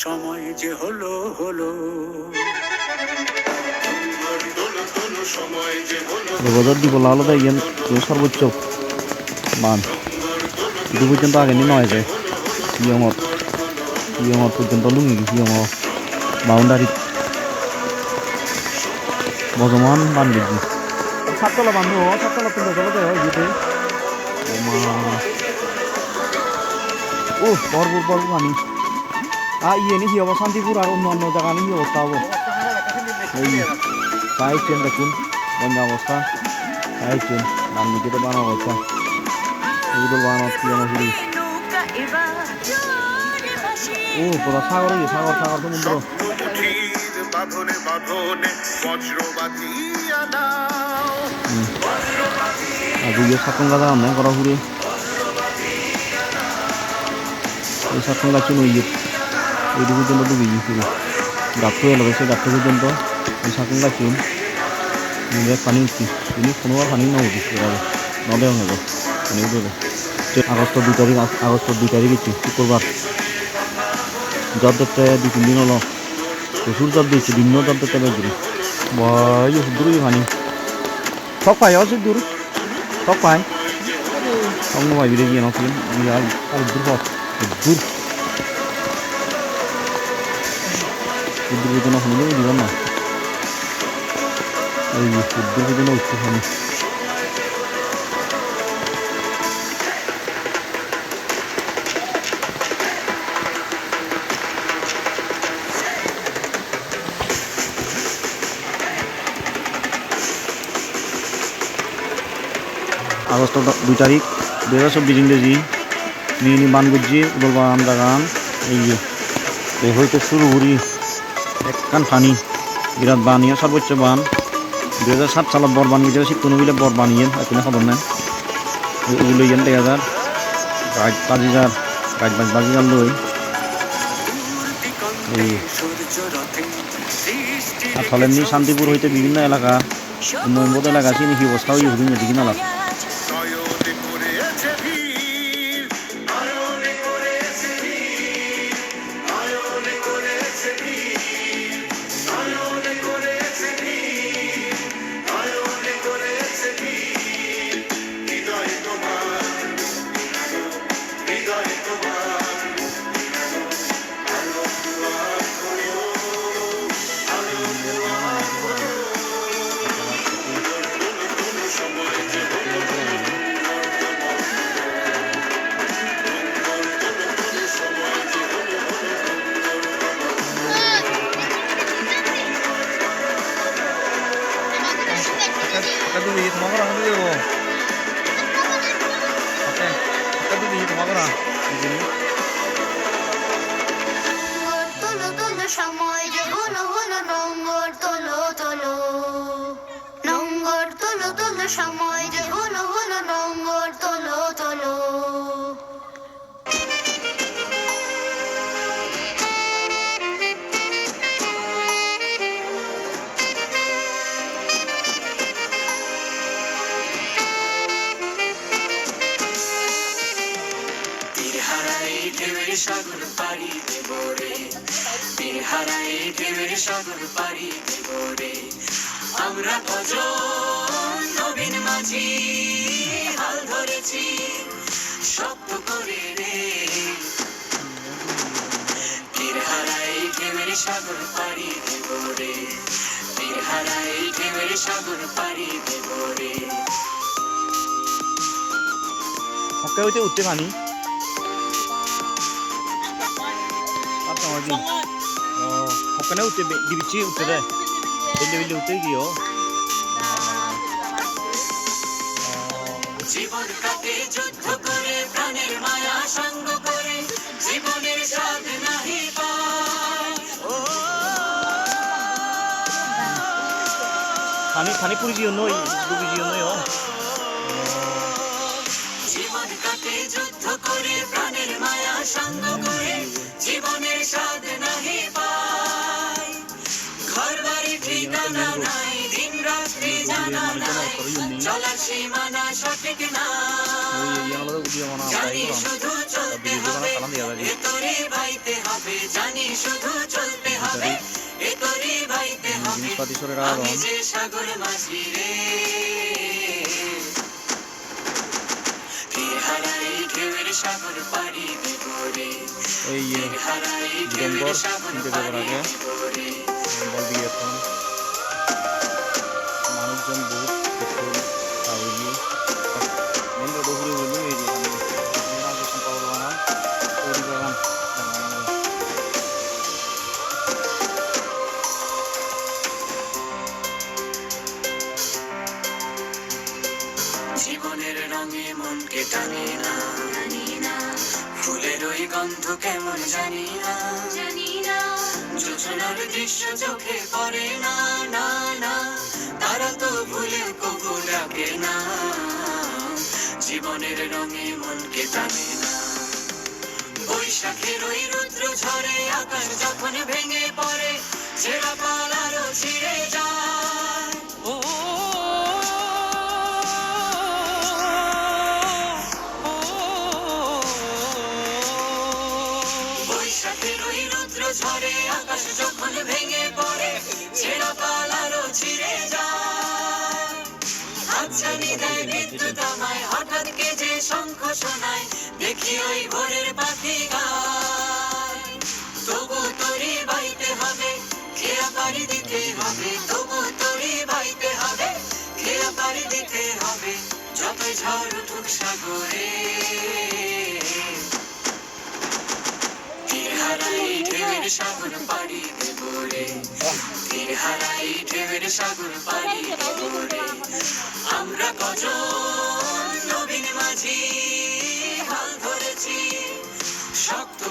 সময় যে হলো হলো। বছর দিব আলাদা ইয়ান সর্বোচ্চ মান। দু পর্যন্ত আগে নি নয় যায় ইয়মত ইয়মত পর্যন্ত লুঙ্গি ইয়ম বাউন্ডারি। বর্তমান বান দিচ্ছি সাততলা বান্ধব সাততলা তিনটা চলে যায় ইয়েতে ও ভরপুর ভরপুর পানি আ ইয়ে শান্তিপুর আর অন্য অন্য জায়গা নি কি অবস্থা হব এই সাইছেন দেখুন বন্ধ অবস্থা সাইছেন নাম নিচেতে বানা অবস্থা এগুলো বানা শুরু ও পুরো সাগর সাগর সাগর সমুদ্র মুঠির বাঁধনে বাঁধনে আর করা এইটুকু পর্যন্ত ডুবিয়ে করি গাপটু এলো সেই গাপটু পর্যন্ত আমি সাঁকুন রাখুন নিজের পানি উঠি তিনি কোনোবার পানি না উঠিস এভাবে নদে নেব। পানি উঠবে আগস্ট দুই তারিখ আগস্ট দুই তারিখ ইচ্ছি শুক্রবার। জব ধরতে দুই তিন দিন হলো। প্রচুর জব দিয়েছি। ভিন্ন জব ধরতে পেরেছি বয় দূরই পানি। সব পাই অসুখ দূর সব পাই সব ভাই বেরিয়ে গিয়ে নকিয়ে আর দূর দূর nhớ gì lắm mà đây đứt cái nó chỉ không August দুই তারিখ, দুই হাজার চব্বিশ ইংরেজি মিনি বানগুজি উদলবাগান বাগান এই যে, এই হইতে শুরু করি। একখান ফানি, বিরাট বানিয়ে সর্বোচ্চ বান দুই হাজার সাত সালত বর বানিয়ে যাবে কোনো বিলে বর বানিয়ে এখনও খবর নেন ওগুলো ইয়েন দেড় হাজার গাছ পাঁচ হাজার গাছ পাঁচ পাঁচ হাজার লই। আর ফলে এমনি শান্তিপুর হইতে বিভিন্ন এলাকা উন্নয়নবোধ এলাকা চিনি কি অবস্থা? হয়ে হুদিন এদিকে সময় যে হলো হলো নোংর তোলো তোলো। নোংর তোলো তোলো সময় যে হলো হলো নোংর তোলো। ঢেউয়ের সাগর পাড়ি দেব রে। তীর ঢেউয়ের সাগর পাড়ি দেব রে। আমরা কজন নবীন মাঝি, হাল ধরেছি শক্ত করে রে। তীর হারাই ঢেউয়ের সাগর পাড়ি দেব রে। তীর ঢেউয়ের সাগর পাড়ি দেব রে। মক্কা হইতে উঠতে পানি 어때 많이? 아까 어디? 어, 아까는 어때 디비치 어때래? 빌리 빌리 어때기요? জীবন কাটে যুদ্ধ করে প্রাণের মায়া সঙ্গ করে জীবনের স্বাদ নাহি পায় ও 간이 간이 뿌리지요 너희 누구지요 너요? জীবন কাটে যুদ্ধ করে প্রাণের মায়া সঙ্গ করে জীবনের স্বাদ নাহি পায় ঘর বাড়ি ঠিকানা নাই দিন রাত্রি জানা নাই চলার সাগর পাড়ি ওই তিনটে দেবার পাড়ি আগে বল দিয়ে এখন মানুষজন বহুত পেট্রোল কাউরি মেন রোড ঘুরে বলি এই যে পাওয়ার বাগান তৈরি বাগান জীবনের রঙে মনকে টানে না। ফুলের ওই গন্ধ কেমন জানি না। জানি না। যোজনার দৃশ্য চোখে পড়ে না না না। তারা তো ভুলে কবু ডাকে না। জীবনের রঙে মনকে টানে না। বৈশাখের ওই রুদ্র ঝরে আকাশ যখন ভেঙে পড়ে ছেঁড়া পালারও ছিঁড়ে শঙ্খ শোনায়, দেখি ওই ভোরের পাখি গায়। তবু তরি বাইতে হবে, খেয়া পাড়ি দিতে হবে। তবু তরি বাইতে হবে, খেয়া পাড়ি দিতে হবে, যতই ঝড় উঠুক সাগরে। সাগর পাড়ি দেব রে। তীর হারাই ঢেউয়ের সাগর পাড়ি দেব আমরা কজন শক্ত